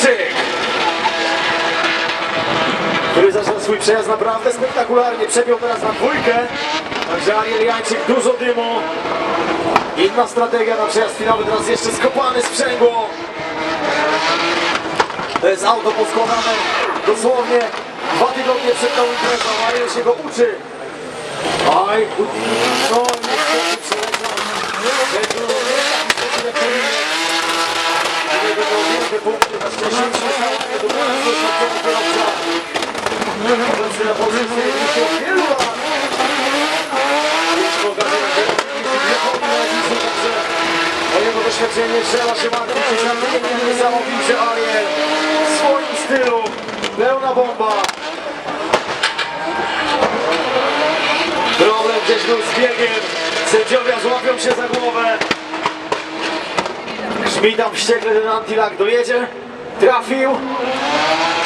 Kowalczyk! Który zaczął swój przejazd naprawdę spektakularnie. Przebił teraz na dwójkę. Także Ariel Jańczyk dużo dymu. Inna strategia na przejazd finałowy. Teraz jeszcze skopany sprzęgło. To jest auto poskładane dosłownie dwa tygodnie przed tą imprezą. Ariel się go uczy. Oj, no, nie, nie, nie, nie, nie, nie, nie, nie, nie, nie, nie, Mojego w swoim stylu, pełna bomba. Problem gdzieś był z sędziowie złapią się za głowę. Brzmi wściekle ten antilak dojedzie. Desafio.